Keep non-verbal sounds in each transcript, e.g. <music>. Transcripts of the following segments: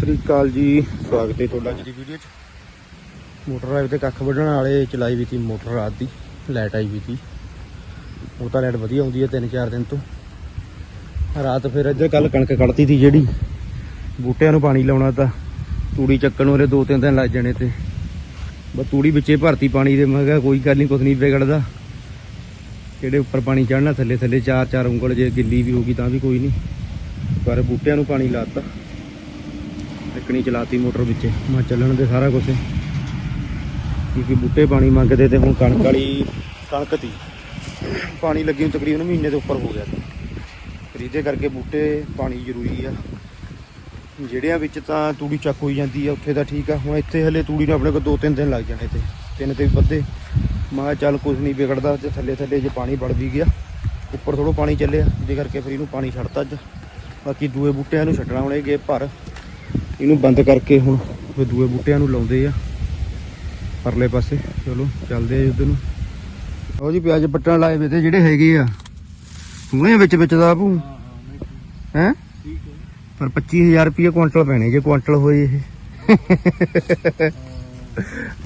ਸ੍ਰੀ ਅਕਾਲ ਜੀ, ਸਵਾਗਤ ਹੈ ਤੁਹਾਡਾ ਅੱਜ ਦੀ ਵੀਡੀਓ 'ਚ ਮੋਟਰ ਡਰਾਈਵ ਤੇ ਕੱਖ ਵੱਢਣ ਵਾਲੇ ਚਲਾਈ ਵੀ ਸੀ ਮੋਟਰ ਰਾਤ ਦੀ ਲਾਈਟ ਆਈ ਵੀ ਤੀ। ਉਹ ਤਾਂ ਲਾਈਟ ਵਧੀਆ ਆਉਂਦੀ ਹੈ ਤਿੰਨ ਚਾਰ ਦਿਨ ਤੋਂ। ਰਾਤ ਫਿਰ ਇੱਧਰ ਕੱਲ ਕਣਕ ਕੱਢਤੀ ਸੀ ਜਿਹੜੀ, ਬੂਟਿਆਂ ਨੂੰ ਪਾਣੀ ਲਾਉਣਾ ਤਾਂ ਤੂੜੀ ਚੱਕਣ ਨੂੰ ਉਹਦੇ ਦੋ ਤਿੰਨ ਦਿਨ ਲੱਗ ਜਾਣੇ ਤੇ। ਬਸ ਤੂੜੀ ਵਿੱਚੇ ਭਰਤੀ ਪਾਣੀ ਦੇ, ਮੈਂ ਕਿਹਾ ਕੋਈ ਗੱਲ ਨਹੀਂ ਕੁਛ ਨਹੀਂ ਵਿਗੜਦਾ। ਜਿਹੜੇ ਉੱਪਰ ਪਾਣੀ ਚੜਨਾ ਥੱਲੇ ਥੱਲੇ ਚਾਰ ਚਾਰ ਉਂਗਲ ਜੇ ਗਿੱਲੀ ਵੀ ਹੋਗੀ ਤਾਂ ਵੀ ਕੋਈ ਨਹੀਂ ਪਰ ਬੂਟਿਆਂ ਨੂੰ ਪਾਣੀ ਲਾਤਾ ਟਿਕਣੀ ਚਲਾਤੀ ਮੋਟਰ ਵਿੱਚ। ਮੈਂ ਚੱਲਣ ਦੇ ਸਾਰਾ ਕੁਝ ਕਿਉਂਕਿ ਬੂਟੇ ਪਾਣੀ ਮੰਗਦੇ ਤੇ ਹੁਣ ਕਣਕ ਵਾਲੀ ਕਣਕ ਤੀ। ਪਾਣੀ ਲੱਗੀ ਨੂੰ ਤਕਰੀਬਨ ਮਹੀਨੇ ਦੇ ਉੱਪਰ ਹੋ ਗਿਆ ਸੀ। ਖਰੀਦੇ ਕਰਕੇ ਬੂਟੇ ਪਾਣੀ ਜ਼ਰੂਰੀ ਆ। ਜਿਹੜਿਆਂ ਵਿੱਚ ਤਾਂ ਤੂੜੀ ਚੱਕ ਹੋਈ ਜਾਂਦੀ ਆ, ਉੱਥੇ ਤਾਂ ਠੀਕ ਆ। ਹੁਣ ਇੱਥੇ ਹਲੇ ਤੂੜੀ ਨੂੰ ਆਪਣੇ ਕੋਲ ਦੋ ਤਿੰਨ ਦਿਨ ਲੱਗ ਜਾਣੇ ਤੇ ਤਿੰਨ ਤੇ ਵੀ ਵੱਧੇ। ਮੈਂ ਕਿਹਾ ਚੱਲ ਕੁਝ ਨਹੀਂ ਵਿਗੜਦਾ ਤੇ ਥੱਲੇ ਥੱਲੇ ਜੇ ਪਾਣੀ ਵੜ ਵੀ ਗਿਆ। ਉੱਪਰ ਥੋੜੋ ਪਾਣੀ ਚੱਲਿਆ। ਜਿਹਦੇ ਕਰਕੇ ਫਿਰ ਇਹਨੂੰ ਪਾਣੀ ਛੱਡਤਾ ਅੱਜ। ਬਾਕੀ ਦੂਏ ਬੂਟਿਆਂ ਨੂੰ ਛੱਡਣਾ ਹੁਣ ਇਹ ਗਏ ਭਰ। ਇਹਨੂੰ ਬੰਦ ਕਰਕੇ ਹੁਣ ਫਿਰ ਦੂਏ ਬੂਟਿਆਂ ਨੂੰ ਲਾਉਂਦੇ ਆ। ਪਰਲੇ ਪਾਸੇ। ਚਲੋ ਚੱਲਦੇ ਆ ਉਧਰ ਨੂੰ। ਉਹ ਜੀ ਪਿਆਜ਼ ਪੱਟਣ ਲਾਏ ਵੇ ਤੇ ਜਿਹੜੇ ਹੈਗੇ ਆ ਸੋਹਣੇ ਵਿੱਚ ਵਿੱਚ ਦਾ ਭੂ ਹੈ। ਪਰ 25000 ਰੁਪਏ ਕੁਇੰਟਲ ਪੈਣੇ ਜੇ ਕੁਇੰਟਲ ਹੋਏ ਇਹ।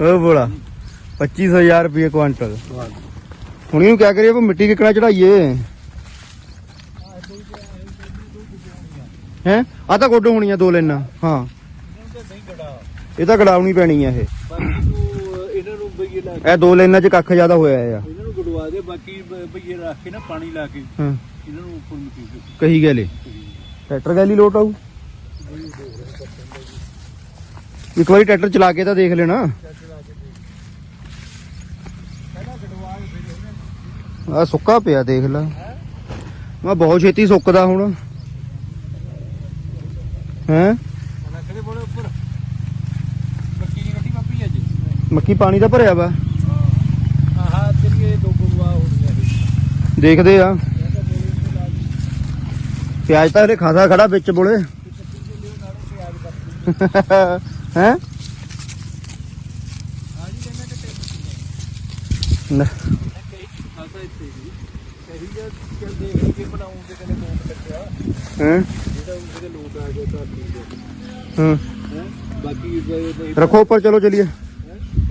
ਉਹ ਬੋਲਾ 25000 ਰੁਪਏ ਕੁਇੰਟਲ ਹੁਣ ਇਹਨੂੰ ਕਿਆ ਕਰੀਏ ਕੋਈ ਮਿੱਟੀ ਕਿਕਣਾ ਚੜਾਈਏ। ਹੈ? ਆ ਤਾਂ ਗੋਡੋ ਹੋਣੀਆਂ ਦੋ ਲੈਣਾ ਹਾਂ। ਇਹ ਤਾਂ ਗੜਾਉਣੀ ਪੈਣੀ ਆ ਇਹ। ਇਹਨਾਂ ਨੂੰ ਬਈਏ ਲਾ ਇਹ ਦੋ ਲੈਣਾ ਚ ਕੱਖ ਜ਼ਿਆਦਾ ਹੋਇਆ ਆ। ਇਹਨਾਂ ਨੂੰ ਗੜਵਾ ਦੇ ਬਾਕੀ ਬ- ਬਈਏ ਰੱਖ ਕੇ ਨਾ ਪਾਣੀ ਲਾ ਕੇ। ਹਾਂ। ਇਹਨਾਂ ਨੂੰ ਉੱਪਰ ਨੂੰ ਕੀ ਕਹੀ ਗਏ ਟਰੈਕਟਰ ਗੈਲੀ ਲੋਟ ਆਊ? ਇੱਕ ਵਾਰੀ ਟਰੈਕਟਰ ਚਲਾ ਕੇ ਤਾਂ ਦੇਖ ਲੈਣਾ। ਆ ਸੁੱਕਾ ਪਿਆ ਦੇਖ ਲੈ। ਮੈਂ ਬਹੁਤ ਛੇਤੀ ਸੁੱਕਦਾ ਹੁਣ। ਹੈ? ਰੱਖਦੇ ਬੋਲੇ ਉੱਪਰ। ਬੱਕੀ ਦੀ ਗੱਡੀ ਮਾਪੀ ਅੱਜ। ਮੱਕੀ ਪਾਣੀ ਤਾਂ ਭਰਿਆ ਵਾ। ਆਹ ਤੇਰੀ ਦੋ ਗੜਵਾ ਹੋ ਗਿਆ ਦੇਖਦੇ ਆ। ਪਿਆਜ਼ ਤਾਂ ਇਹਦੇ ਖਾਸਾ ਖੜਾ ਵਿੱਚ ਬੋਲੇ। ਹੈ? ਆਸਾ ਇੱਥੇ ਤੇ ਕਹਿੰਦੇ ਲੋਟ ਕੱਟਿਆ ਹੈ ਜਿਹੜਾ ਉਹਦੇ ਲੋਟ ਆ ਗਿਆ ਤਾਂ ਠੀਕ ਹੈ ਹਾਂ। ਹੈਂ? ਬਾਕੀ ਜੇ ਰੱਖੋ ਉੱਪਰ ਚਲੋ ਚਲੀਏ।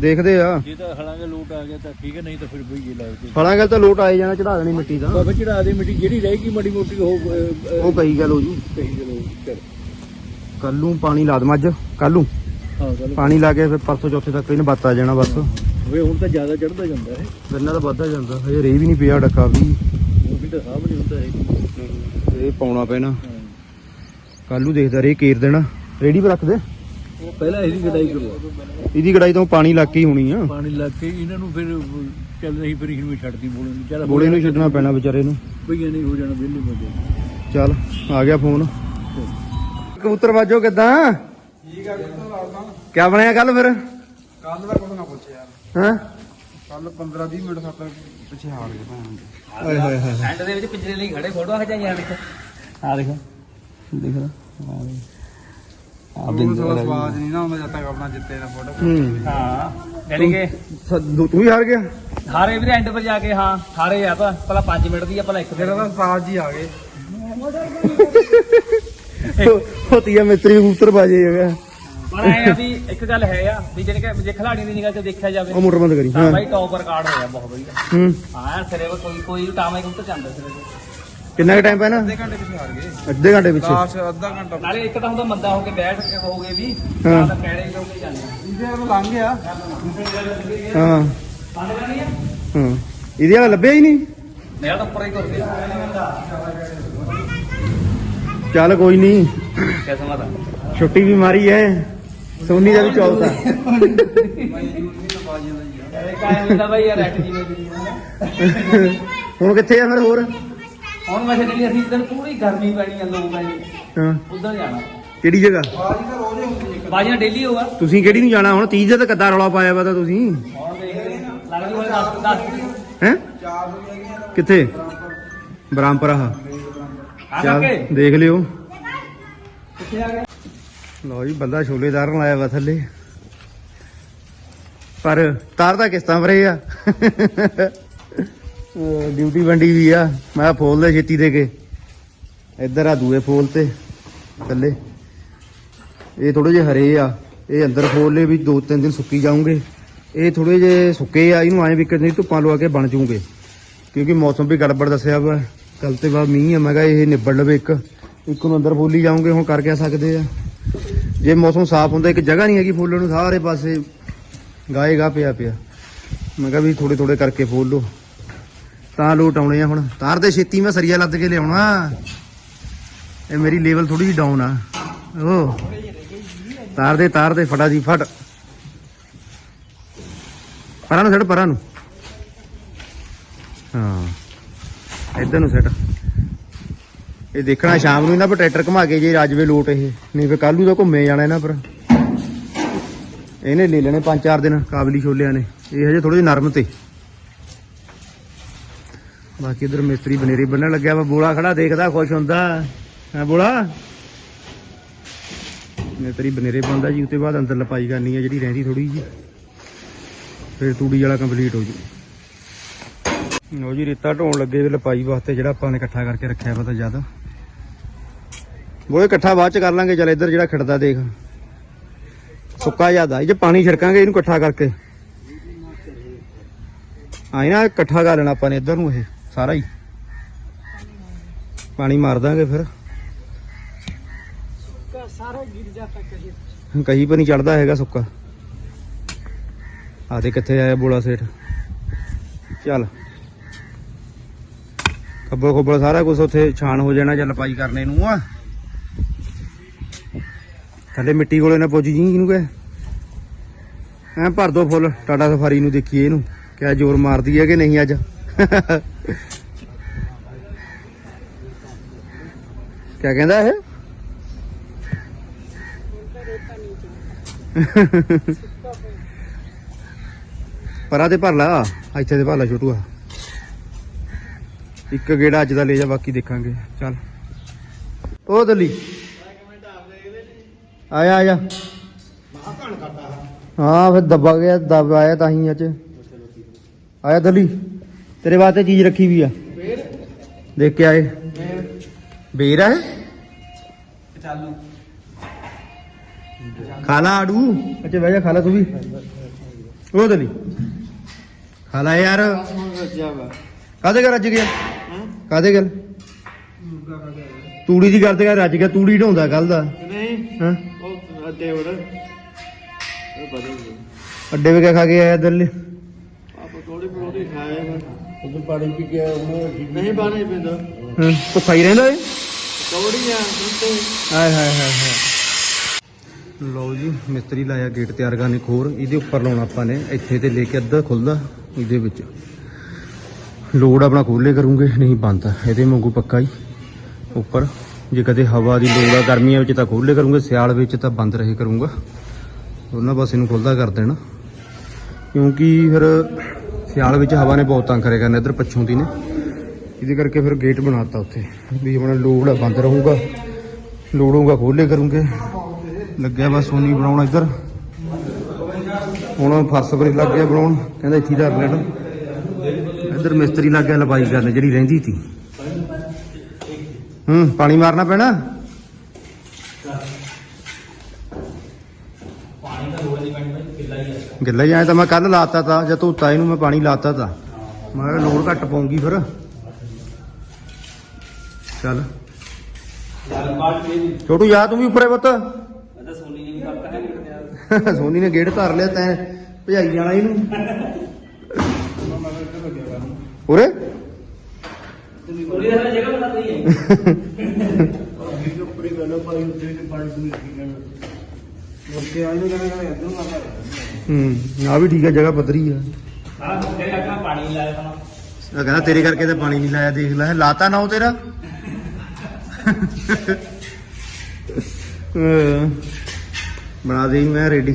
ਦੇਖਦੇ ਆ। ਜੇ ਤਾਂ ਹਲਾਂਗੇ ਲੋਟ ਆ ਗਿਆ ਤਾਂ ਠੀਕ ਹੈ ਨਹੀਂ ਤਾਂ ਫਿਰ ਬਈਏ ਲਾਏ ਤੇ ਫਲਾਂ ਗੱਲ ਤਾਂ ਲੋਟ ਆਏ ਜਾਣਾ ਚੜਾ ਦੇਣੀ ਮਿੱਟੀ ਦਾ ਬਾਬਾ ਚੜਾ ਦੇ ਮਿੱਟੀ ਜਿਹੜੀ ਰਹੇਗੀ ਮੜੀ ਮੋਟੀ ਉਹ ਅਹ, ਉਹ ਕਹੀ ਗੱਲ ਹੋ ਜੂ ਕਹੀ ਚਲੋ ਚੱਲ। ਕੱਲ ਨੂੰ ਪਾਣੀ ਲਾ ਦਮ ਅੱਜ ਕੱਲ ਨੂੰ। ਹਾਂ ਗੱਲ ਪਾਣੀ ਲਾ ਕੇ ਫਿਰ ਪਰਸੋਂ ਚੌਥੇ ਤੱਕ ਇਹਨੂੰ ਬੱਤ ਆ ਜਾਣਾ ਬਸ। ਵੇ ਹੁਣ ਤਾਂ ਜ਼ਿਆਦਾ ਚੜਦਾ ਜਾਂਦਾ ਹੈ। ਗੰਨਾ ਤਾਂ ਵੱਧਦਾ ਜਾਂਦਾ ਹਜੇ ਰੇ ਵੀ ਨਹੀਂ ਪਿਆ ਡੱਕਾ ਵੀ। ਉਹ ਵੀ ਤਾਂ ਸਾਹਬ ਨਹੀਂ ਹੁੰਦਾ ਹੈ ਇਹ ਪਾਉਣਾ ਪੈਣਾ। ਕੱਲ ਨੂੰ ਦੇਖਦਾ ਰੇ ਕੇਰ ਦੇਣਾ। ਰੇੜੀ ਰੱਖ ਦੇ ਪਹਿਲਾਂ ਇਹਦੀ ਗਡਾਈ ਕਰਵਾ। ਇਹਦੀ ਗੜਾਈ ਤੋਂ ਪਾਣੀ ਲੱਗ ਕੇ ਹੀ ਹੋਣੀ ਆ। ਪਾਣੀ ਲੱਗ ਕੇ ਇਹਨਾਂ ਨੂੰ ਫਿਰ ਚੱਲ ਰਹੀ ਫਿਰ ਇਹਨੂੰ ਛੱਡਦੀ ਬੋਲੇ ਨੂੰ। ਚੱਲ ਬੋਲੇ ਨੂੰ ਛੱਡਣਾ ਪੈਣਾ ਵਿਚਾਰੇ ਨੂੰ। ਭਈਆ ਨਹੀਂ ਹੋ ਜਾਣਾ ਵਿਹਲੇ ਬੰਦੇ ਚੱਲ ਆ ਗਿਆ ਫੋਨ। ਕਬੂਤਰ ਵਾਜੋ ਕਿਦਾਂ? ਠੀਕ ਆ ਕਿੱਥੋਂ ਲਾਉਣਾ ਕਿਆ ਬਣਿਆ ਕੱਲ ਫਿਰ? ਕੱਲ ਦਾ ਕੁਝ ਨਾ ਪੁੱਛ ਯਾਰ। ਹਾਂ? ਕੱਲ 15 20 ਮਿੰਟ ਤੱਕ ਪਿੱਛੇ ਹਾਰ ਗਏ ਭਾਂ ਹਾਏ ਹਾਏ ਹਾਏ। ਐਂਡ ਦੇ ਵਿੱਚ ਪਿੰਜਰੇ ਲਈ ਖੜੇ ਫੋਟੋ ਖਿਚਾਈਆਂ ਦੇਖੋ। ਆ ਦੇਖੋ। ਦੇਖ ਲਾ। ਉਹ ਥੋੜਾ ਸਵਾਦ ਨਹੀਂ ਨਾ ਹੁੰਦਾ ਜਦ ਤੱਕ ਆਪਣਾ ਜਿੱਤੇ ਨਾ ਫੋਟੋ ਹੂੰ। ਹਾਂ। ਜਾਨੀ ਕਿ ਸ- ਤੂੰ ਵੀ ਹਾਰ ਗਿਆ? ਹਾਰੇ ਵੀ ਐਂਡ ਪਰ ਜਾ ਕੇ ਹਾਂ ਹਾਰੇ ਆ ਤਾਂ। ਪਹਿਲਾਂ 5 ਮਿੰਟ ਦੀ ਆ ਪਹਿਲਾਂ 1 ਫਿਰ ਤਾਂ ਉਸਤਾਦ ਜੀ ਆ ਗਏ। ਹੋਤੀਆ ਮਿੱਤਰੀ ਕਬੂਤਰ ਬਾਜੇ ਹੈਗਾ ਪਰ ਐ ਆ ਵੀ ਇੱਕ ਗੱਲ ਹੈ ਆ ਵੀ ਜਾਨੀ ਕਿ ਜੇ ਖਿਲਾੜੀ ਦੀ ਨਿਗਾਹ ਚ ਦੇਖਿਆ ਜਾਵੇ ਉਹ ਮੋਟਰ ਬੰਦ ਕਰੀ ਹਾਂ। ਬਾਈ ਟੌਪ ਰਿਕਾਰਡ ਹੋਇਆ ਬਹੁਤ ਵਧੀਆ। ਹੂੰ। ਹਾਂ ਸਿਰੇ ਕੋਈ ਕੋਈ ਟਾਮਾ ਉੱਤੇ ਜਾਂਦਾ ਸਿਰੇ ਕਿੰਨਾ ਕੁ ਟਾਈਮ ਪੈਣਾ ਅੱਧੇ ਘੰਟੇ ਪਿੱਛੇ ਹਾਰ ਗਏ। ਅੱਧੇ ਘੰਟੇ ਪਿੱਛੇ। ਲਾਸਟ ਅੱਧਾ ਘੰਟਾ। ਨਾਲੇ ਇੱਕ ਤਾਂ ਹੁੰਦਾ ਮੰਦਾ ਹੋ ਕੇ ਬੈਠ ਕੇ ਹੋਗੇ ਵੀ ਹਾਂ। ਤਾਂ ਪੈੜੇ ਹੋ ਕੇ ਜਾਂਦੇ? ਇਹਦੇ ਨਾਲ ਲੰਘ ਗਿਆ। ਹਾਂ। ਪੰਡ ਕਰਨੀ ਆ ਹਾਂ। ਇਹਦੇ ਵਾਲਾ ਲੱਭਿਆ ਹੀ ਨਹੀਂ। ਮੇਰਾ ਤਾਂ ਉੱਪਰ ਹੀ ਤੁਰ ਗਿਆ। ਚੱਲ ਕੋਈ ਨਹੀਂ। ਕਿਸਮਤ ਆ ਛੁੱਟੀ ਵੀ ਮਾਰੀ ਐ। ਸੋਨੀ ਦਾ ਵੀ ਚੌਥਾ ਕਾਇਮ ਬਾਈ ਯਾਰ ਐਟ ਹੁਣ ਕਿੱਥੇ ਆ ਫਿਰ ਹੋਰ? ਹੁਣ ਮੈਂ ਚੱਲੀ ਅਸੀਂ ਦਿਨ ਪੂਰੀ ਗਰਮੀ ਪੈਣੀ ਆ ਲੋਕ ਪੈਣੀ ਹਾਂ। ਉਧਰ ਜਾਣਾ। ਕਿਹੜੀ ਜਗ੍ਹਾ? ਬਾਜੀ ਤਾਂ ਰੋਜ਼ ਹੁੰਦੀ ਹੈ ਬਾਜੀਆਂ ਡੇਲੀ ਹੋਗਾ ਤੁਸੀਂ ਕਿਹੜੀ ਨੂੰ ਜਾਣਾ? ਹੁਣ 30 ਦਾ ਕੱਦਾ ਰੌਲਾ ਪਾਇਆ ਵਾ ਤਾਂ ਤੁਸੀਂ। ਹੁਣ ਦੇਖ ਲੱਗਦੀ ਹੋਏ 10 10 ਹੈ? 4 ਵਜੇ ਹੈਗੇ ਆ। ਕਿੱਥੇ? ਬਰਾਮਪੁਰਾ ਆ ਚੱਲ ਦੇਖ ਲਿਓ। ਕਿੱਥੇ ਆ ਗਏ? ਲਓ ਜੀ ਬੰਦਾ ਛੋਲੇਦਾਰ ਲਾਇਆ ਵਾ ਥੱਲੇ। ਪਰ ਤਾਰ ਦਾ ਕਿਸ਼ਤਾਂ ਭਰੇ ਆ। ਡਿਊਟੀ ਵੰਡੀ ਵੀ ਆ। ਮੈਂ ਫੋਲ ਦੇ ਛੇਤੀ ਦੇ ਕੇ। ਇੱਧਰ ਆ ਦੂਏ ਫੋਲ ਤੇ, ਥੱਲੇ। ਇਹ ਥੋੜੇ ਜਿਹੇ ਹਰੇ ਆ। ਇਹ ਅੰਦਰ ਫੋਲ ਲਏ ਵੀ ਦੋ ਤਿੰਨ ਦਿਨ ਸੁੱਕੀ ਜਾਉਂਗੇ ਇਹ ਥੋੜੇ ਜਿਹੇ ਸੁੱਕੇ ਆ, ਇਹਨੂੰ ਐਂ ਵੀ ਨਹੀਂ ਧੁੱਪਾਂ ਲਵਾ ਕੇ ਬਣ ਜੂਗੇ ਕਿਉਂਕਿ ਮੌਸਮ ਵੀ ਗੜਬੜ ਦੱਸਿਆ ਵਾ। ਕੱਲ ਤੇ ਬਾਅਦ ਮੀਂਹ ਆ, ਮੈਂ ਕਿਹਾ ਇਹ ਨਿਬੜ ਲਵੇ ਇੱਕ। ਇੱਕ ਨੂੰ ਅੰਦਰ ਫੋਲੀ ਜਾਉਂਗੇ ਹੁਣ ਕਰ ਕਿਆ ਸਕਦੇ ਆ। ਜੇ ਮੌਸਮ ਸਾਫ਼ ਹੁੰਦਾ, ਇੱਕ ਜਗ੍ਹਾ ਨਹੀਂ ਹੈਗੀ ਫੋਲਣ ਨੂੰ, ਸਾਰੇ ਪਾਸੇ ਗਾਏਗਾ ਪਿਆ ਪਿਆ ਮੈਂ ਕਿਹਾ ਵੀ ਥੋੜੇ ਥੋੜੇ ਕਰਕੇ ਫੋਲ ਲਓ। ਤਾਂ ਲੋਟ ਆਉਣੇ ਆ ਹੁਣ। ਤਾਰ ਦੇ ਛੇਤੀ ਮੈਂ ਸਰੀਆ ਲੱਦ ਕੇ ਲਿਆਉਣਾ। ਇਹ ਮੇਰੀ ਲੈਵਲ ਥੋੜੀ ਜਿਹੀ ਡਾਊਨ ਆ। ਓ ਤਾਰ ਦੇ ਤਾਰ ਦੇ, ਫਟਾ ਜੀ, ਫਟ। ਪਰਾਂ ਨੂੰ ਛੱਡ ਪਰਾਂ ਨੂੰ। ਹਾਂ। ਇੱਧਰ ਨੂੰ ਛੱਡ ਇਹ ਦੇਖਣਾ ਸ਼ਾਮ ਨੂੰ ਇਹਨਾਂ ਪਰ ਟਰੈਕਟਰ ਘੁਮਾ ਕੇ ਜੇ ਰਾਜਵੇ ਲੋਟ ਇਹ। ਨਹੀਂ ਫੇ ਕੱਲੂ ਤਾਂ ਘੁੰਮੇ ਜਾਣਾ ਇਹਨਾਂ ਪਰ। ਇਹਨੇ ਲੈ ਲੈਣੇ ਪੰਜ ਚਾਰ ਦਿਨ ਕਾਬਲੀ ਛੋਲਿਆਂ ਨੇ। ਇਹ ਹਜੇ ਥੋੜੇ ਜਿਹੇ ਨਰਮ ਤੇ। ਬਾਕੀ ਇਧਰ ਮਿਸਤਰੀ ਬਨੇਰੀ ਬੰਨਣ ਲੱਗਿਆ ਵਾ, ਬੋਲਾ ਖੜਾ ਦੇਖਦਾ, ਖੁਸ਼ ਹੁੰਦਾ। ਹੈ ਬੋਲਾ? ਮਿਸਤਰੀ ਬਨੇਰੇ ਬੰਦਾ ਜੀ, ਉਤੇ ਬਾਅਦ ਅੰਦਰ ਲਪਾਈ ਕਰਨੀ ਹੈ ਜਿਹੜੀ ਰਹਿੰਦੀ ਥੋੜੀ ਜੀ ਫਿਰ ਤੂੜੀ ਵਾਲਾ ਕੰਪਲੀਟ ਹੋ ਜੂ। ਲੋ ਜੀ, ਰੇਤਾ ਢੋਣ ਲੱਗੇ ਤੇ ਲਪਾਈ ਵਾਸਤੇ ਜਿਹੜਾ ਆਪਾਂ ਨੇ ਇਕੱਠਾ ਕਰਕੇ ਰੱਖਿਆ ਪਤਾ ਜ਼ਿਆਦਾ। ਉਹ ਇਕੱਠਾ ਬਾਅਦ ਚ ਕਰ ਲਾਂਗੇ, ਚੱਲ ਇੱਧਰ ਜਿਹੜਾ ਖਿੜਦਾ ਦੇਖ। ਸੁੱਕਾ ਜ਼ਿਆਦਾ, ਇਹ ਜੇ ਪਾਣੀ ਛਿੜਕਾਂਗੇ ਇਹਨੂੰ ਇਕੱਠਾ ਕਰਕੇ। ਆਈ ਨਾ ਇਕੱਠਾ ਕਰ ਲੈਣਾ ਆਪਾਂ ਨੇ ਇੱਧਰ ਨੂੰ ਇਹ। ਸਾਰਾ ਹੀ। ਪਾਣੀ ਮਾਰ ਦਾਂਗੇ ਫਿਰ। ਸਾਰਾ ਗਿਰ ਜਾਤਾ ਕਹੀ। ਕਹੀ ਪਰ ਨਹੀਂ ਚੜਦਾ ਹੈਗਾ ਸੁੱਕਾ। ਆ ਦੇ ਕਿੱਥੇ ਆਇਆ ਬੋਲਾ ਸੇਠ। ਚੱਲ। ਖੱਬਲ ਖੱਬਲ ਸਾਰਾ ਕੁਝ ਉੱਥੇ ਛਾਣ ਹੋ ਜਾਣਾ ਜਾਂ ਲਪਾਈ ਕਰਨੇ ਨੂੰ ਆ। ਥੱਲੇ ਮਿੱਟੀ ਕੋਲੇ ਨਾ ਪੁੱਜ ਜੀ ਇਹਨੂੰ ਕਹੇ। ਐ ਭਰ ਦੋ ਫੁੱਲ ਟਾਟਾ ਸਫਾਰੀ ਨੂੰ ਦੇਖੀਏ ਇਹਨੂੰ। ਕਿਆ ਜ਼ੋਰ ਮਾਰਦੀ ਹੈ ਕਿ ਨਹੀਂ ਅੱਜ? ਕਿਆ ਕਹਿੰਦਾ ਇਹ? ਪਰਾਂ ਤੇ ਭਰ ਲਾ ਇੱਥੇ ਤੇ ਭਰ ਲਾ ਛੋਟੂਆ ਇੱਕ ਗੇੜਾ ਅੱਜ ਦਾ ਲੈ ਜਾ, ਬਾਕੀ ਦੇਖਾਂਗੇ। ਚੱਲ। ਉਹ ਦਲੀ। ਆਇਆ ਆਇਆ। ਹਾਂ, ਫਿਰ ਦਬਾ ਗਿਆ, ਦਬ ਆਇਆ ਤਾਂ ਹੀ ਅੱਜ। ਆਇਆ ਦਲੀ। ਤੇਰੇ ਵਾਸਤੇ ਚੀਜ਼ ਰੱਖੀ ਵੀ ਆ। ਦੇਖ ਕੇ ਆਏ। ਬੇਰ। ਹੈ ਚਾਲੂ। ਖਾ ਲਾ ਆੜੂ। ਅੱਛਾ ਬਹਿ ਜਾ ਖਾ ਲਾ ਤੂੰ ਵੀ। ਉਹ ਦਲੀ ਖਾ ਲਾ ਯਾਰ। ਕਾਦੇ ਘਰ ਰੱਜ ਗਿਆ? ਕਾਦੇ ਗੱਲ ਤੂੜੀ ਦੀ ਗੱਲ ਤੇ ਰੱਜ ਗਿਆ। ਤੂੜੀ ਢੋਂਦਾ ਕੱਲ ਦਾ। ਨਹੀਂ। ਹਾਂ? ਉਹ ਅੱਡੇ ਵੜ ਉਹ ਬਦਲ ਗਏ। ਅੱਡੇ ਵੀ ਕਿਆ ਖਾ ਕੇ ਆਇਆ ਦਿੱਲੀ ਥੋੜੀ ਪਰੋਠੀ ਖਾਏ ਵਾ ਉਦੋਂ ਪਾਣੀ ਪੀ ਕੇ ਉਹਨੇ ਨਹੀਂ ਬਾਣੇ ਪੈਂਦਾ। ਹਾਂ ਭੁੱਖਾ ਹੀ ਰਹਿੰਦਾ ਏ ਕੌੜੀਆਂ ਦੁੱਤੇ ਹਾਏ ਹਾਏ ਹਾਏ ਹਾਏ। ਲਓ ਜੀ ਮਿਸਤਰੀ ਲਾਇਆ ਗੇਟ ਤਿਆਰ ਕਰਨੇ ਖੋਰ। ਇਹਦੇ ਉੱਪਰ ਲਾਉਣਾ ਆਪਾਂ ਨੇ। ਇੱਥੇ ਤੇ ਲੈ ਕੇ ਅੱਧਾ ਖੁੱਲਦਾ ਇਹਦੇ ਵਿੱਚ। ਲੋਡ ਆਪਣਾ ਖੋਲੇ ਕਰੂੰਗੇ ਨਹੀਂ ਬੰਦ। ਇਹਦੇ ਵਾਂਗੂ ਪੱਕਾ ਹੀ। ਉੱਪਰ ਜੇ ਕਦੇ ਹਵਾ ਦੀ ਲੋੜ ਆ ਗਰਮੀਆਂ ਵਿੱਚ ਤਾਂ ਖੋਲੇ ਕਰੂੰਗੇ ਸਿਆਲ ਵਿੱਚ ਤਾਂ ਬੰਦ ਰਹੇ ਕਰੂੰਗਾ। ਉਹਨਾਂ ਪਾਸੇ ਨੂੰ ਖੁੱਲਦਾ ਕਰ ਦੇਣਾ। ਕਿਉਂਕਿ ਫਿਰ ਸਿਆਲ ਵਿੱਚ ਹਵਾ ਨੇ ਬਹੁਤ ਤੰਗ ਕਰੇ ਕਰਨਾ, ਇੱਧਰ ਪੱਛੋਂ ਦੀ ਨੇ। ਇਹਦੇ ਕਰਕੇ ਫਿਰ ਗੇਟ ਬਣਾਤਾ ਉੱਥੇ, ਵੀ ਆਪਣਾ ਲੋਡ ਬੰਦ ਰਹੂਗਾ। ਲੋਡ ਖੋਲੇ ਕਰੂੰਗੇ। ਲੱਗਿਆ ਬਸ ਸੋਨੀ ਬਣਾਉਣ ਇੱਧਰ। ਹੁਣ ਫਰਸ਼ ਬਰੇ ਲੱਗ ਗਿਆ ਬਣਾਉਣ, ਕਹਿੰਦਾ ਇੱਥੇ ਦਾ ਲੈਣ। ਇੱਧਰ ਮਿਸਤਰੀ ਲੱਗ ਗਿਆ ਲਪਾਈ ਕਰਨ, ਜਿਹੜੀ ਰਹਿੰਦੀ ਸੀ। ਹੂੰ, ਪਾਣੀ ਮਾਰਨਾ ਪੈਣਾ? ਗਿੱਲਾ ਹੀ ਤਾਂ ਮੈਂ ਕੱਲ ਲਾਤਾ ਤਾ ਜਦ ਧੋਤਾ ਇਹਨੂੰ ਮੈਂ ਪਾਣੀ ਲਾਤਾ ਤਾ। ਮੈਂ ਕਿਹਾ ਲੋੜ ਘੱਟ ਪਾਉਂਗੀ ਫਿਰ। ਚੱਲ। ਛੋਟੂ ਜਾ ਤੂੰ ਵੀ ਉੱਪਰੇ ਪੁੱਤ? <laughs> ਸੋਨੀ ਨੇ ਗੇਟ ਧਰ ਲਿਆ, ਤੈਂ ਭਜਾਈ ਜਾਣਾ ਇਹਨੂੰ। ਉਰੇ? ਉੱਪਰ ਗੱਲ ਪਾਣੀ ਉੱਤੇ ਪਾਣੀ ਪੂਣੀ ਪੀ ਲੈਣਾ ਮੁੜ ਕੇ ਆਈ ਕਹਿੰਦੇ ਕਹਿੰਦੇ ਇੱਧਰ ਨੂੰ ਹੂੰ ਆ ਵੀ ਠੀਕ ਹੈ ਜਗ੍ਹਾ ਪੱਧਰੀ ਆ। ਸਾਰਾ ਮੁੰਡੇ ਲੱਗਣਾ ਪਾਣੀ ਲਾਇਆ ਤਾਂ। ਉਹ ਕਹਿੰਦਾ ਤੇਰੇ ਕਰਕੇ ਤਾਂ ਪਾਣੀ ਨਹੀਂ ਲਾਇਆ ਦੇਖ ਲੈ ਲਾਤਾ ਨਾ ਉਹ ਤੇਰਾ? ਅਹ, ਬਣਾ ਦੇ ਮੈਂ ਰੈਡੀ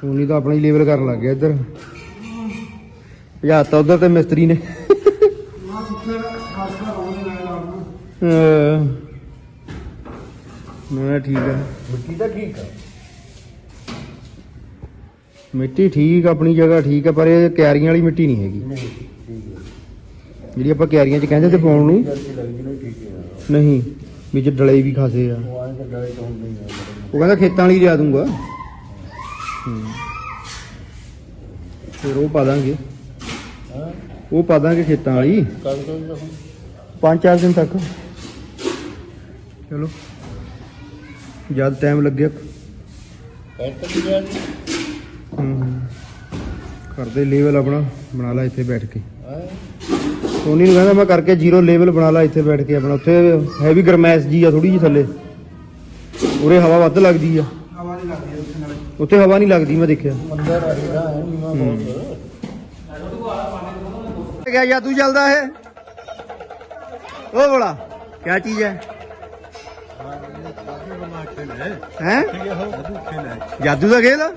ਸੋਨੀ ਤਾਂ ਆਪਣੀ ਲੈਵਲ ਕਰਨ ਲੱਗ ਗਿਆ ਇੱਧਰ। ਭਜਾਤਾ ਉਧਰ ਤੇ ਮਿਸਤਰੀ ਨੇ। ਨਾ ਸੁੱਕੇ ਖਾਸਾ ਰੋਣ ਲੈਣਾ ਅਹ, ਮੈਂ ਠੀਕ ਆ। ਮਿੱਟੀ ਤਾਂ ਠੀਕ ਆ। ਮਿੱਟੀ ਠੀਕ ਆਪਣੀ ਜਗ੍ਹਾ ਠੀਕ ਆ ਪਰ ਇਹ ਕਿਆਰੀਆਂ ਵਾਲੀ ਮਿੱਟੀ ਨਹੀਂ ਹੈਗੀ। ਨਹੀਂ ਠੀਕ ਹੈ। ਜਿਹੜੀ ਆਪਾਂ ਕਿਆਰੀਆਂ 'ਚ ਕਹਿੰਦੇ ਤੇ ਪਾਉਣ ਨੂੰ। ਲੱਗਦੀ ਠੀਕ ਹੈ। ਨਹੀਂ ਵਿੱਚ ਡਲੇ ਵੀ ਖਾਸੇ ਆ। ਉਹ ਆਏ ਤਾਂ ਡਰੇ ਤੋਂ ਹੁੰਦੇ ਹੀ ਆ। ਉਹ ਕਹਿੰਦਾ ਖੇਤਾਂ ਵਾਲੀ ਲਿਆ ਦੂੰਗਾ। ਹੂੰ। ਫਿਰ ਉਹ ਪਾ ਦਾਂਗੇ। ਹਾਂ? ਉਹ ਪਾ ਦਾਂਗੇ ਖੇਤਾਂ ਵਾਲੀ। ਕੱਲ ਤੋਂ ਹੀ ਪੰਜ ਚਾਰ ਦਿਨ ਤੱਕ। ਚਲੋ। ਜਦ ਟਾਈਮ ਲੱਗਿਆ। ਕੱਲ ਤੱਕ ਗਿਆ ਜੀ। ਹੂੰ ਕਰਦੇ ਲੈਵਲ ਆਪਣਾ ਬਣਾ ਲਾ ਇੱਥੇ ਬੈਠ ਕੇ। ਸੋਨੀ ਨੂੰ ਕਹਿੰਦਾ ਮੈਂ ਕਰਕੇ ਜ਼ੀਰੋ ਲੈਵਲ ਬਣਾ ਲਾ ਇੱਥੇ ਬੈਠ ਕੇ ਆਪਣਾ। ਉੱਥੇ ਹੈ ਗਰਮੈਸ਼ ਜੀ ਆ ਥੋੜੀ ਜੀ ਥੱਲੇ। ਉਰੇ ਹਵਾ ਵੱਧ ਲੱਗਦੀ ਆ। ਉੱਥੇ ਹਵਾ ਨਹੀਂ ਲੱਗਦੀ ਮੈਂ ਦੇਖਿਆ। ਮੰਦਰ ਆ ਜਿਹੜਾ ਹੈ ਚੱਲਦਾ ਇਹ? ਉਹ ਬੜਾ ਕੀ ਚੀਜ਼ ਹੈ? हैं ਜਾਦੂ ਦਾ ਖੇਲ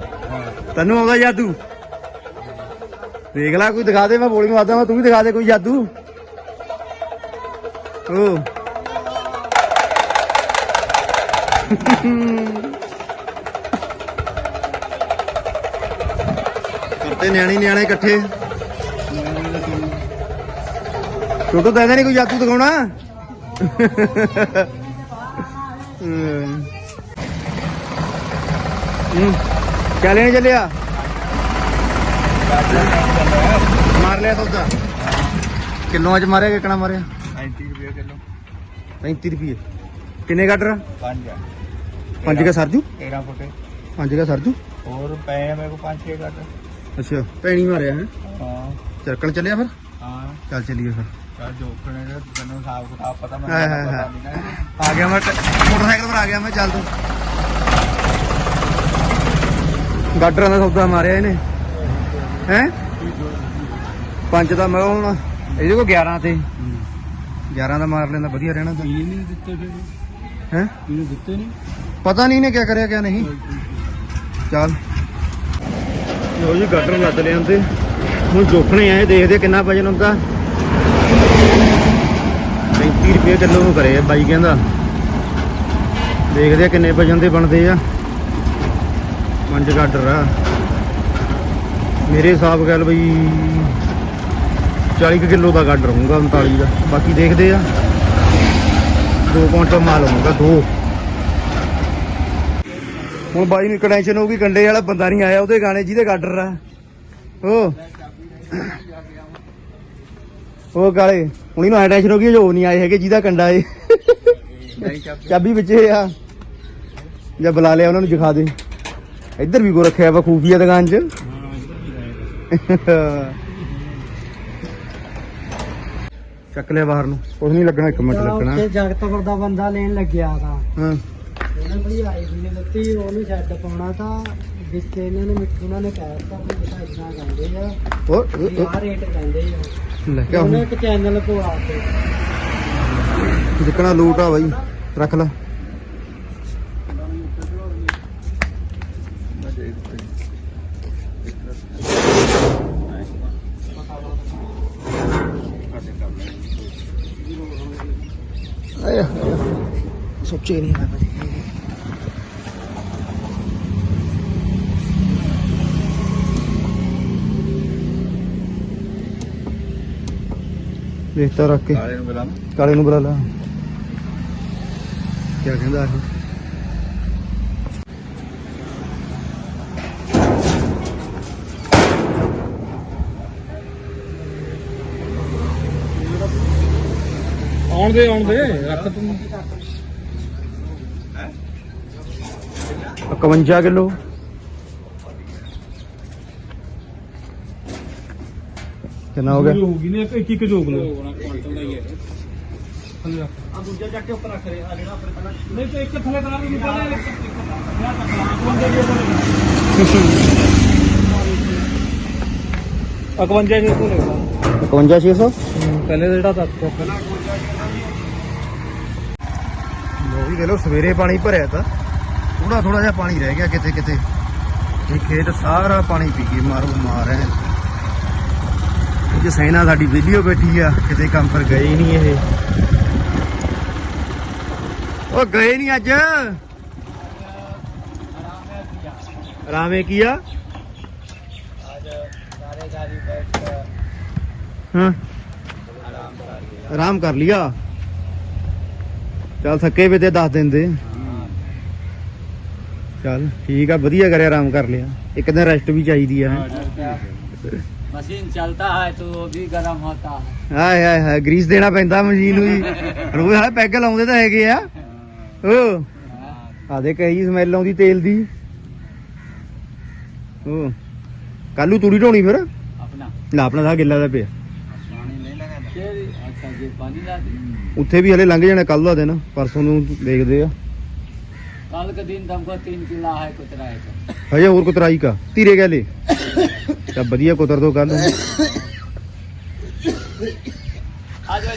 ਤੈਨੂੰ ਆਉਂਦਾ ਜਾਦੂ? ਦੇਖ ਲੈ, ਕੋਈ ਦਿਖਾ ਦੇ, ਮੈਂ ਬੋਲੀ ਨੂੰ ਮੈਂ ਤੂੰ ਵੀ ਦਿਖਾ ਦੇ ਕੋਈ ਜਾਦੂ। ਓ। ਕਰਤੇ ਨਿਆਣੇ ਨਿਆਣੇ ਇਕੱਠੇ। ਟੋਟੋ ਤਾਂ ਨਹੀਂ ਕੋਈ ਜਾਦੂ ਦਿਖਾਉਣਾ। ਹਮ। ਹਮ ਕਿਆ ਲੈਣ ਚੱਲਿਆ ਮਾਰ ਲਿਆ ਸੌਦਾ ਕਿਲੋਆਂ ਚ ਮਾਰਿਆ ਕਿ ਕਿਕਣਾ ਮਾਰਿਆ 90 ਰੁਪਏ ਕਿਲੋ 35 ਰੁਪਏ ਕਿੰਨੇ ਗਾਡਰ ਪੰਜ ਆ ਪੰਜ ਕਾ ਸਰਜੂ 13 ਫੁੱਟੇ ਪੰਜ ਕਾ ਸਰਜੂ ਹੋਰ ਪਏ ਆ ਮੇਰੇ ਕੋ ਪੰਜ ਛੇ ਕੱਟ ਅੱਛਾ ਭੈਣੀ ਮਾਰਿਆ ਹੈ ਹਾਂ ਚਰਕਣ ਚੱਲਿਆ ਫਿਰ ਹਾਂ ਚੱਲ ਚੱਲੀਏ ਗਾਡਰਾਂ ਦਾ ਸੌਦਾ ਮਾਰਿਆ ਇਹਨੇ। ਹੈ? ਪੰਜ ਦਾ ਮੈਂ ਹੁਣ। ਇਹਦੇ ਕੋ 11 ਤੇ। 11 ਦਾ ਮਾਰ ਲੈਂਦਾ ਵਧੀਆ ਰਹਿਣਾ ਤਾਂ। ਪੀਣੇ ਨਹੀਂ ਦਿੱਤੇ ਫਿਰ। ਹੈ? ਪੀਣੇ ਦਿੱਤੇ ਨਹੀਂ? ਪਤਾ ਨਹੀਂ ਨੇ ਕਿਆ ਕਰਿਆ ਕਿਆ ਨਹੀਂ। ਚੱਲ। ਲੋ ਜੀ ਗਾਡਰ ਲੱਦ ਲਿਆਂਦੇ ਹੁਣ ਜੋਖਣੇ ਆ ਇਹ ਦੇਖਦੇ ਕਿੰਨਾ ਵਜਨ ਹੁੰਦਾ। 35 ਰੁਪਏ ਕਿਲੋ ਨੂੰ ਕਰੇ ਬਾਈ ਕਹਿੰਦਾ। ਦੇਖਦੇ ਆ ਕਿੰਨੇ ਵਜਨ ਦੇ ਬਣਦੇ ਆ। ਪੰਜ ਗਾਡਰ ਆ। ਮੇਰੇ ਹਿਸਾਬ ਗੱਲ ਬਈ 40 ਕਿਲੋ ਦਾ ਗਾਡਰ ਹੋਊਗਾ 39 ਦਾ। ਬਾਕੀ ਦੇਖਦੇ ਆ। 2 ਕੁਇੰਟਲ ਮਾਲ ਹੋਊਗਾ 2 ਹੁਣ ਬਾਈ ਨੂੰ ਇੱਕ ਟੈਨਸ਼ਨ ਹੋਊਗੀ ਕੰਡੇ ਵਾਲਾ ਬੰਦਾ ਨਹੀਂ ਆਇਆ ਉਹਦੇ ਗਾਣੇ ਜਿਹਦੇ ਗਾਡਰ ਆ। ਉਹ ਉਹ ਗਾਲੇ ਹੁਣ ਇਹਨੂੰ ਐ ਟੈਨਸ਼ਨ ਹੋ ਗਈ ਜੋ ਨਹੀਂ ਆਏ ਹੈਗੇ ਜਿਹਦਾ ਕੰਡਾ ਏ। ਚਾਬੀ ਵਿੱਚ ਆ। ਜਾਂ ਬੁਲਾ ਲਿਆ ਉਹਨਾਂ ਨੂੰ ਦਿਖਾ ਦੇ। ਇੱਧਰ ਵੀ ਕੋ ਰੱਖਿਆ ਵਾ ਖੂਫੀਆ ਦੁਕਾਨ 'ਚ ਚੱਕ ਲਿਆ ਬਾਹਰ ਨੂੰ। ਕੁਝ ਨਹੀਂ ਲੱਗਣਾ ਇੱਕ ਮਿੰਟ ਲੱਗਣਾ। ਉੱਥੇ ਜਗਤਪੁਰ ਦਾ ਬੰਦਾ ਲੈਣ ਲੱਗਿਆ ਤਾਂ ਹਾਂ। ਉਹਨੇ ਬੜੀ ਆਈ ਵੀ ਦਿੱਤੀ ਉਹਨੂੰ ਛੱਡ ਪਾਉਣਾ ਤਾਂ ਵਿੱਚ ਇਹਨਾਂ ਨੇ ਮਿੱਠੂ ਨਾਲ ਨੇ ਕਹਿ ਦਿੱਤਾ ਵੀ ਬਤਾ ਇਦਾਂ ਕਹਿੰਦੇ ਆ। ਉਹ ਵੀ ਆਹ ਰੇਟ ਕਹਿੰਦੇ ਆ। ਲੈ ਕੇ ਉਹਨੇ ਹੁਣ ਇੱਕ ਚੈਨਲ ਪਵਾ ਕੇ ਜਿੱਕਣਾ ਲੂਟ ਆ ਬਾਈ ਰੱਖ ਲੈ। ਹੈ ਭਾਈ ਦੇਖਤਾ ਰੱਖ ਕੇ। ਕਾਲੇ ਨੂੰ ਬੁਲਾ ਕਾਲੇ ਨੂੰ ਬੁਲਾ ਲਾ। ਕੀ ਕਹਿੰਦਾ ਇਹ? ਆਉਣ ਦੇ ਆਉਣ ਦੇ ਰੱਖ ਤੂੰ। 51 ਕਿਲੋ। ਕਿੰਨਾ ਹੋ ਗਿਆ? ਹੋਗੀ ਨੇ ਇੱਕ ਇੱਕ ਜੋਗ ਲੋ ਆ ਦੂਜਾ ਚੱਕ ਕੇ ਉੱਪਰ ਰੱਖ ਰਿਹਾ ਆ ਜਿਹੜਾ ਆਪਣੇ ਪਹਿਲਾਂ ਨਹੀਂ ਤੇ ਇੱਕ ਥੱਲੇ ਕਰਾ ਨੂੰ ਪਹਿਲੇ ਅਕਵੰਜਾ ਜੇ ਤੋਂ ਲੈਣਾ 51600 ਪਹਿਲੇ ਜਿਹੜਾ ਤੱਕ ਲੋ ਵੀ ਦੇ ਲੋ ਸਵੇਰੇ ਪਾਣੀ ਭਰਿਆ ਤਾਂ। ਥੋੜਾ ਥੋੜਾ ਜਿਹਾ ਪਾਣੀ ਰਹਿ ਗਿਆ ਕਿਤੇ ਕਿਤੇ। ਇਹ ਖੇਤ ਸਾਰਾ ਪਾਣੀ ਪੀ ਕੇ ਮਾਰੋ, ਮਾਰ ਹੈ ਜੇ ਸੈਨਾ ਸਾਡੀ ਵੀਡੀਓ ਬੈਠੀ ਆ, ਕਿਤੇ ਕੰਮ ਪਰ ਗਏ ਹੀ ਨਹੀਂ ਇਹ। ਉਹ ਗਏ ਨਹੀਂ ਅੱਜ? ਰਾਮੇ ਕੀ ਆ? ਸਾਰੇ ਗਾੜੀ ਬੈਠ ਕੇ ਹਾਂ। ਆਰਾਮ ਕਰ ਲਿਆ। ਚੱਲ ਥੱਕੇ ਵੇ ਤੇ ਦੱਸ ਦਿੰਦੇ ਚੱਲ ਠੀਕ ਆ ਵਧੀਆ ਕਰਿਆ ਆਰਾਮ ਕਰ ਲਿਆ। ਇੱਕ ਦਿਨ ਰੈਸਟ ਵੀ ਚਾਹੀਦੀ ਆ ਮਸ਼ੀਨ ਚਲਦਾ ਹੈ ਤੋ ਵੀ ਗਰਮ ਹੁੰਦਾ ਹੈ। ਹਾਏ ਹਾਏ ਹਾਏ ਗਰੀਸ ਦੇਣਾ ਪੈਂਦਾ ਮਸ਼ੀਨ ਨੂੰ ਜੀ। ਰੋਜ਼ ਹਾਲੇ ਪੈਗ ਲਾਉਂਦੇ ਤਾਂ ਹੈਗੇ ਆ। ਓ। ਆਦੇ ਕਹੀ ਸਮੈਲ ਆਉਂਦੀ ਤੇਲ ਦੀ। ਓ। ਕੱਲੂ ਤੂੜੀ ਢੋਣੀ ਫਿਰ? ਆਪਣਾ। ਨਾ ਆਪਣਾ ਦਾ ਗਿੱਲਾ ਦਾ ਪਿਆ। ਉੱਥੇ ਵੀ ਹਲੇ ਲੰਘ ਜਾਣਾ ਕੱਲ ਦਾ ਦਿਨ ਪਰਸੋਂ ਨੂੰ ਦੇਖਦੇ ਆ। कल के दिन तो हमको तीन किला है कुतराए का ਹਜੇ ਹੋਰ ਕੁਤਰਾਈ ਕਾ ਧੀਰੇ ਗੈਲੇ ਤਾਂ ਵਧੀਆ ਕੁਤਰ ਦੋ ਕੱਲ आज वैसे